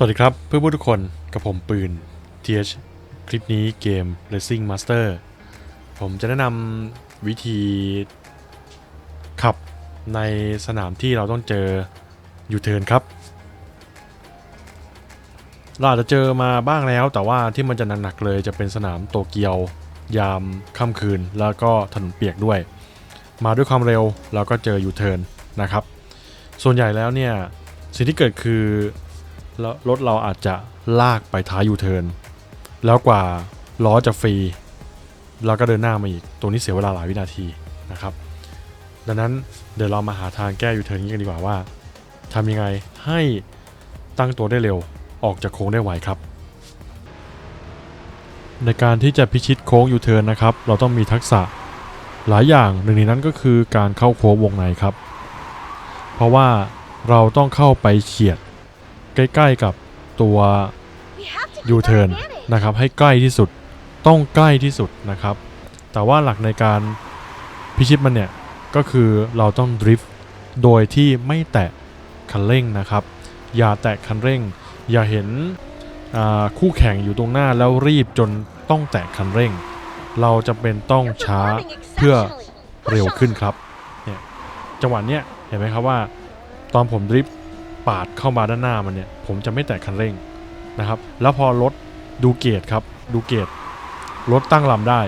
สวัสดีครับเพื่อนผู้ทุกคนกับผมปืน TH คลิปนี้เกม Racing Master ผมจะแนะนำวิธีขับในสนามที่เราต้องเจอยูเทิร์นครับ เราอาจจะเจอมาบ้างแล้ว แต่ว่าที่มันจะหนักๆเลยจะเป็นสนามโตเกียวยามค่ำคืนแล้วก็ถนนเปียกด้วย มาด้วยความเร็วเราก็เจอยูเทิร์นนะครับ ส่วนใหญ่แล้วเนี่ยสิ่งที่เกิดคือ แล้วรถเราอาจจะลากไปท้ายยูเทิร์นแล้วกว่าล้อจะฟรีเราก็เดินหน้ามาอีกตรงนี้เสียเวลาหลายวินาทีนะครับ ดังนั้นเดี๋ยวเรามาหาทางแก้ยูเทิร์นนี้กันดีกว่าว่าทำยังไงให้ตั้งตัวได้เร็วออกจากโค้งได้ไวครับ ในการที่จะพิชิตโค้งยูเทิร์นนะครับ เราต้องมีทักษะหลายอย่างหนึ่งในนั้นก็คือการเข้าโค้งวงในครับ เพราะว่าเราต้องเข้าไปเฉียด ใกล้ๆกับตัวยูยูเทิเทิร์ร์นนนะนะครับให้ใกล้ที่สุดต้องใกล้ที่สุดนะครับ แต่ว่าหลักในการพิชิตมันเนี่ยก็คือเราต้องดริฟต์โดยที่ไม่แตะคันเร่งนะครับ อย่าแตะคันเร่ง อย่าเห็นอ่าคู่แข่งอยู่ตรงหน้าแล้วรีบจนต้องแตะคันเร่ง เราจะเป็นต้องช้าเพื่อเร็วขึ้นครับเนี่ยจังหวะเนี้ยเห็นไหมครับว่า ตอนผมดริฟต์ ปาดเข้ามาด้านหน้ามันเนี่ย ผมจะไม่แตะคันเร่งนะครับ แล้วพอรถดูเกตครับ ดูเกตรถตั้งลำได้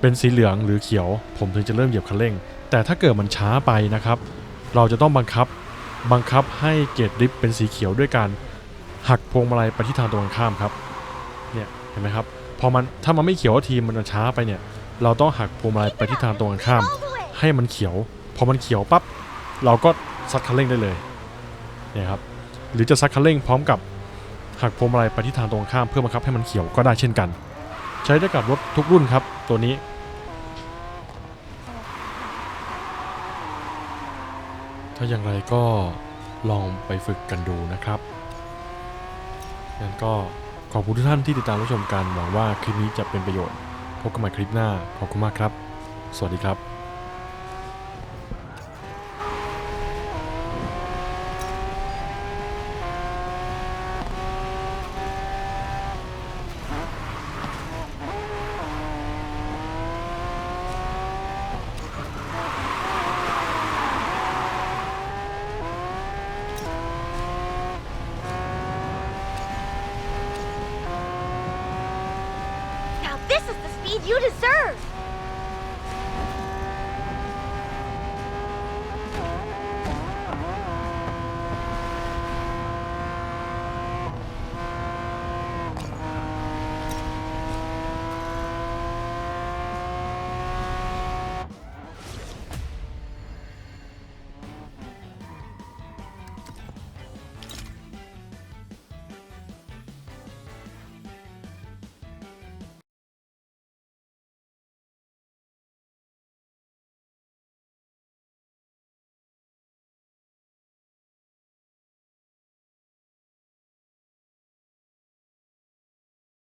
เป็นสีเหลืองหรือเขียว ผมถึงจะเริ่มเหยียบคันเร่ง แต่ถ้าเกิดมันช้าไปนะครับ เราจะต้องบังคับบังคับให้เกตดริฟเป็นสีเขียวด้วยการหักพวงมาลัยไปที่ทางตรงข้ามครับเนี่ยเห็นไหมครับพอมันถ้ามันไม่เขียวทีมันช้าไปเนี่ย เราต้องหักพวงมาลัยไปที่ทางตรงข้าม ให้มันเขียว พอมันเขียวปั๊บเราก็ซัดคันเร่งได้เลย เนี่ยครับหรือจะซัดคันเร่งพร้อมกับหักพวงมาลัยไปที่ทางตรงข้ามเพื่อบังคับให้มันเขียวก็ได้เช่นกัน ใช้ได้กับรถทุกรุ่นครับตัวนี้ถ้าอย่างไรก็ลองไปฝึกกันดูนะครับงั้นก็ขอบคุณทุกท่านที่ติดตามรับชมกันหวังว่าคลิปนี้จะเป็นประโยชน์ พบกันใหม่คลิปหน้าขอบคุณมากครับ สวัสดีครับ this is the speed you deserve!